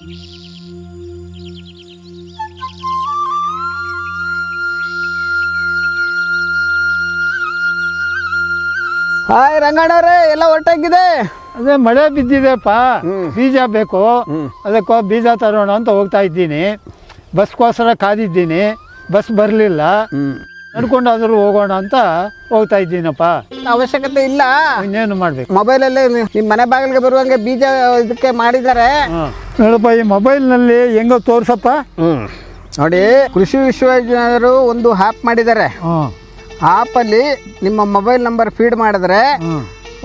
Hi ರಂಗಣ್ಣವ್ರೆ ಎಲ್ಲ ಒಟ್ಟಾಗಿದೆ ಅದೇ ಮಳೆ ಬಿದ್ದಿದೆಪ್ಪ. ಬೀಜ ಬೇಕು. ಅದಕ್ಕೋ ಬೀಜ ತರೋಣ ಅಂತ ಹೋಗ್ತಾ ಇದ್ದೀನಿ. ಬಸ್ಗೋಸ್ಕರ ಕಾದಿದ್ದೀನಿ. ಬಸ್ ಬರಲಿಲ್ಲ. ನಡ್ಕೊಂಡಾದ್ರೂ ಹೋಗೋಣ ಅಂತ ಹೋಗ್ತಾ ಇದ್ದೀನಪ್ಪ. ಅವಶ್ಯಕತೆ ಇಲ್ಲ. ಇನ್ನೇನು ಮಾಡ್ಬೇಕು? ಅಲ್ಲೇ ನಿಮ್ಮ ಮನೆ ಬಾಗಿಲಿಗೆ ಬರುವಂಗೆ ಬೀಜ ಇದಕ್ಕೆ ಮಾಡಿದ್ದಾರೆ. ನೋಡಪ್ಪ ಈ ಮೊಬೈಲ್ನಲ್ಲಿ ಹೆಂಗೋ ತೋರ್ಸಪ್ಪ? ನೋಡಿ ಕೃಷಿ ವಿಶ್ವವಿದ್ಯಾಲಯರು ಒಂದು ಆ್ಯಪ್ ಮಾಡಿದ್ದಾರೆ. ಆಪ್ ಆ್ಯಪಲ್ಲಿ ನಿಮ್ಮ ಮೊಬೈಲ್ ನಂಬರ್ ಫೀಡ್ ಮಾಡಿದ್ರೆ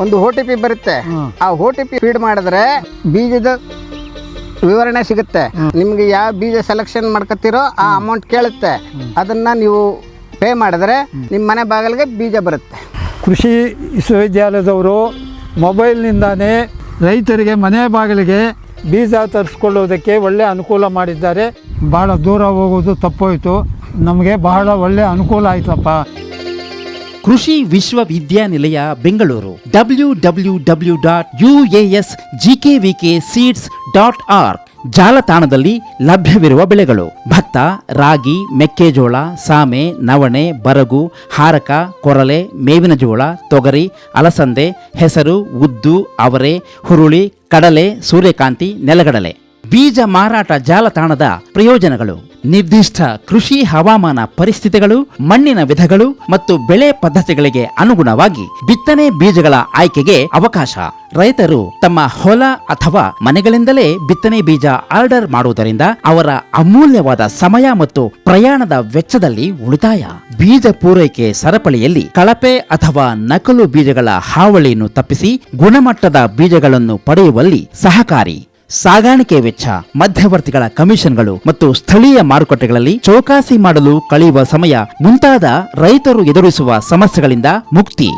ಒಂದು ಓ ಟಿ ಪಿ ಬರುತ್ತೆ. ಆ ಓ ಟಿ ಪಿ ಫೀಡ್ ಮಾಡಿದ್ರೆ ಬೀಜದ ವಿವರಣೆ ಸಿಗುತ್ತೆ. ನಿಮ್ಗೆ ಯಾವ ಬೀಜ ಸೆಲೆಕ್ಷನ್ ಮಾಡ್ಕೊತಿರೋ ಆ ಅಮೌಂಟ್ ಕೇಳುತ್ತೆ. ಅದನ್ನ ನೀವು ಪೇ ಮಾಡಿದ್ರೆ ನಿಮ್ಮ ಮನೆ ಬಾಗಿಲಿಗೆ ಬೀಜ ಬರುತ್ತೆ. ಕೃಷಿ ವಿಶ್ವವಿದ್ಯಾಲಯದವರು ಮೊಬೈಲ್ನಿಂದಾನೇ ರೈತರಿಗೆ ಮನೆ ಬಾಗಿಲಿಗೆ ಬೀಜ ತರಿಸ್ಕೊಳ್ಳೋದಕ್ಕೆ ಒಳ್ಳೆ ಅನುಕೂಲ ಮಾಡಿದ್ದಾರೆ. ಭಾಳ ದೂರ ಹೋಗೋದು ತಪ್ಪೋಯಿತು. ನಮಗೆ ಬಹಳ ಒಳ್ಳೆ ಅನುಕೂಲ ಆಯ್ತಪ್ಪ. ಕೃಷಿ ವಿಶ್ವವಿದ್ಯಾನಿಲಯ Bengaluru. W W W dot U A S G K V K seeds dot R ಜಾಲತಾಣದಲ್ಲಿ ಲಭ್ಯವಿರುವ ಬೆಳೆಗಳು. ಭತ್ತ, ರಾಗಿ, ಮೆಕ್ಕೆಜೋಳ, ಸಾಮೆ, ನವಣೆ, ಬರಗು, ಹಾರಕ, ಕೊರಲೆ, ಮೇವಿನ ಜೋಳ, ತೊಗರಿ, ಅಲಸಂದೆ, ಹೆಸರು, ಉದ್ದು, ಅವರೆ, ಹುರುಳಿ, ಕಡಲೆ, ಸೂರ್ಯಕಾಂತಿ, ನೆಲಗಡಲೆ. ಬೀಜ ಮಾರಾಟ ಜಾಲತಾಣದ ಪ್ರಯೋಜನಗಳು. ನಿರ್ದಿಷ್ಟ ಕೃಷಿ ಹವಾಮಾನ ಪರಿಸ್ಥಿತಿಗಳು, ಮಣ್ಣಿನ ವಿಧಗಳು ಮತ್ತು ಬೆಳೆ ಪದ್ಧತಿಗಳಿಗೆ ಅನುಗುಣವಾಗಿ ಬಿತ್ತನೆ ಬೀಜಗಳ ಆಯ್ಕೆಗೆ ಅವಕಾಶ. ರೈತರು ತಮ್ಮ ಹೊಲ ಅಥವಾ ಮನೆಗಳಿಂದಲೇ ಬಿತ್ತನೆ ಬೀಜ ಆರ್ಡರ್ ಮಾಡುವುದರಿಂದ ಅವರ ಅಮೂಲ್ಯವಾದ ಸಮಯ ಮತ್ತು ಪ್ರಯಾಣದ ವೆಚ್ಚದಲ್ಲಿ ಉಳಿತಾಯ. ಬೀಜ ಪೂರೈಕೆ ಸರಪಳಿಯಲ್ಲಿ ಕಳಪೆ ಅಥವಾ ನಕಲು ಬೀಜಗಳ ಹಾವಳಿಯನ್ನು ತಪ್ಪಿಸಿ ಗುಣಮಟ್ಟದ ಬೀಜಗಳನ್ನು ಪಡೆಯುವಲ್ಲಿ ಸಹಕಾರಿ. ಸಾಗಾಣಿಕೆ ವೆಚ್ಚ, ಮಧ್ಯವರ್ತಿಗಳ ಕಮಿಷನ್ಗಳು ಮತ್ತು ಸ್ಥಳೀಯ ಮಾರುಕಟ್ಟೆಗಳಲ್ಲಿ ಚೌಕಾಸಿ ಮಾಡಲು ಕಳೆಯುವ ಸಮಯ ಮುಂತಾದ ರೈತರು ಎದುರಿಸುವ ಸಮಸ್ಯೆಗಳಿಂದ ಮುಕ್ತಿ.